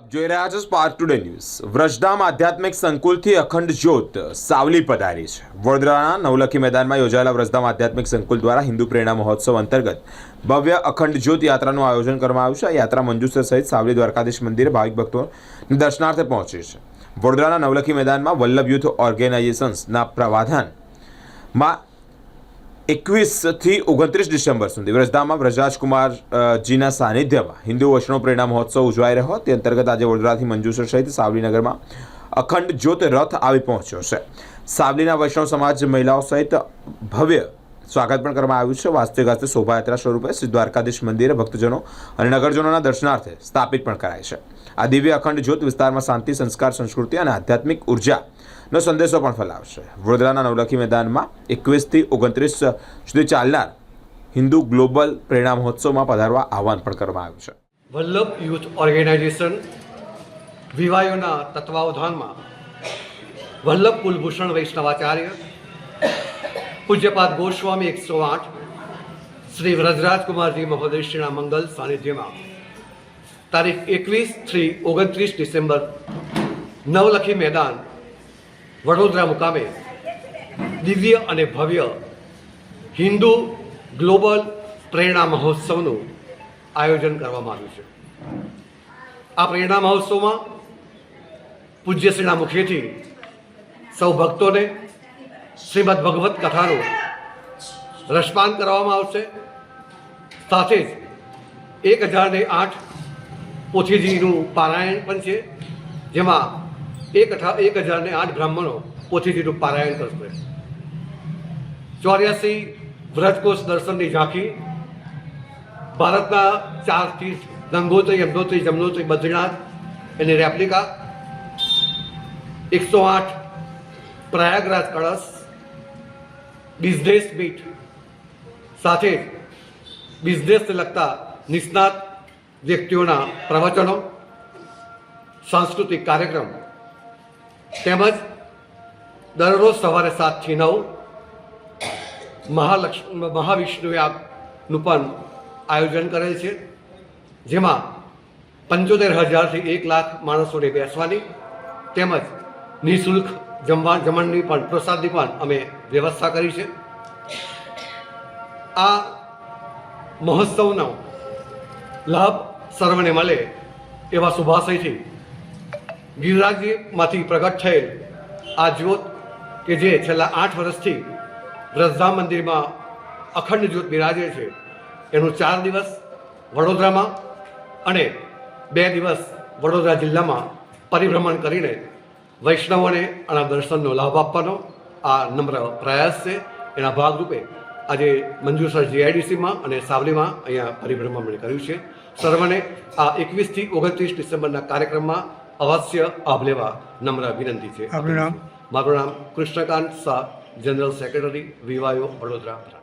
આપ જોઈ રહ્યા છો સ્પાર્ક ટુડે ન્યૂઝ વ્રજધામ આધ્યાત્મિક સંકુલથી અખંડ જ્યોત સાવલી પધારી છે. વડોદરાના નવલખી મેદાનમાં યોજાયેલા વ્રજધામ આધ્યાત્મિક સંકુલ દ્વારા હિન્દુ પ્રેરણા મહોત્સવ અંતર્ગત ભવ્ય અખંડ જ્યોત યાત્રાનું આયોજન કરવામાં આવ્યું છે. આ યાત્રા મંજુસર સહિત સાવલી દ્વારકાધીશ મંદિરે ભાવિક ભક્તો દર્શનાર્થે પહોંચી છે. વડોદરાના નવલખી મેદાનમાં વલ્લભ યુથ ઓર્ગેનાઇઝેશન્સના પ્રવાધાનમાં એકવીસથી ઓગણત્રીસ ડિસેમ્બર સુધી વ્રજધામમાં વ્રજરાજકુમાર જીના સાનિધ્યમાં હિન્દુ વૈષ્ણવ પ્રેરણા મહોત્સવ ઉજવાઈ રહ્યો. તે અંતર્ગત આજે વડોદરાથી મંજુસર સહિત સાવલીનગરમાં અખંડ જ્યોત રથ આવી પહોંચ્યો છે. સાવલીના વૈષ્ણવ સમાજ મહિલાઓ સહિત ભવ્ય સ્વાગત પણ કરવામાં આવ્યું છે. વાસ્તવિક હસ્તે શોભાયાત્રા સ્વરૂપે શ્રી દ્વારકાધીશ મંદિરે ભક્તજનો અને નગરજનોના દર્શનાર્થે સ્થાપિત પણ કરાય છે. આ દિવ્ય અખંડ જ્યોત વિસ્તારમાં શાંતિ, સંસ્કાર, સંસ્કૃતિ અને આધ્યાત્મિક ઉર્જાનો સંદેશો પણ ફેલાવશે. વડોદરાના નવલખી મેદાનમાં એકવીસથી ઓગણત્રીસ સુધી ચાલનાર હિન્દુ ગ્લોબલ પ્રેરણા મહોત્સવમાં પધારવા આહવાન પણ કરવામાં આવ્યું છે. વલ્લભ યુથ ઓર્ગેનાઇઝેશન વિવાયોના તત્વાવધાનમાં વલ્લભ કુલભૂષણ વૈષ્ણવાચાર્ય પૂજ્યપાદ ગોસ્વામી એકસો આઠ, શ્રી વ્રજરાજકુમારજી મહોદયશ્રીના મંગલ સાનિધ્યમાં. તારીખ એકવીસથી ઓગણત્રીસ ડિસેમ્બર, નવલખી મેદાન, વડોદરા મુકામે. દિવ્ય અને ભવ્ય હિન્દુ ગ્લોબલ પ્રેરણા મહોત્સવનું આયોજન કરવામાં આવ્યું છે. આ પ્રેરણા મહોત્સવમાં પૂજ્યશ્રીના મુખેથી સૌ ભક્તોને શ્રીમદ ભગવત કથાનું રસપાન કરવામાં આવશે. સાથે જ એક હજારને આઠ પોથીજીનું પારાયણ પણ છે, જેમાં એક અઠા એક હજારને આઠ બ્રાહ્મણો પોથીજીનું પારાયણ કરશે. ચોર્યાસી વ્રજકોષ દર્શનની ઝાંખી, ભારતના ચાર તીર્થ ગંગોત્રી, યમનોત્રી, જમનોત્રી, બદ્રીનાથ એની રેપ્લિકા, એકસો આઠ પ્રયાગરાજ કળશ બિઝનેસ મીટ સાથે બિઝનેસને લગતા નિષ્ણાત વ્યક્તિઓના પ્રવચનો સાંસ્કૃતિક કાર્યક્રમ તેમજ દરરોજ સવારે સાતથી નવ મહાલક્ષ્મી મહાવિષ્ણુ આપનું પણ આયોજન કરેલ છે જેમાં પંચોતેર હજારથી એક લાખ માણસોને બેસવાની તેમજ નિઃશુલ્ક જમવા જમણની પણ પ્રસાદની પણ અમે વ્યવસ્થા કરી છે. આ મહોત્સવનો લાભ સર્વને મળે એવા શુભાશયથી ગિરિરાજમાંથી પ્રગટ થયેલ આ જ્યોત કે જે છેલ્લા આઠ વર્ષથી વ્રજધામ મંદિરમાં અખંડ જ્યોત બિરાજે છે, એનું ચાર દિવસ વડોદરામાં અને બે દિવસ વડોદરા જિલ્લામાં પરિભ્રમણ કરીને વૈષ્ણવોને આના દર્શનનો લાભ આપવાનો આ નમ્ર પ્રયાસ છે. એના ભાગરૂપે આજે મંજુસર જીઆઈડીસીમાં અને સાવલીમાં અહીંયા પરિભ્રમણ કર્યું છે. સર્વને આ એકવીસથી ઓગણત્રીસ ડિસેમ્બરના કાર્યક્રમમાં અવશ્ય આભ લેવા નમ્ર વિનંતી છે. મારું નામ કૃષ્ણકાંત શાહ જનરલ સેક્રેટરી વિવાયો વડોદરા.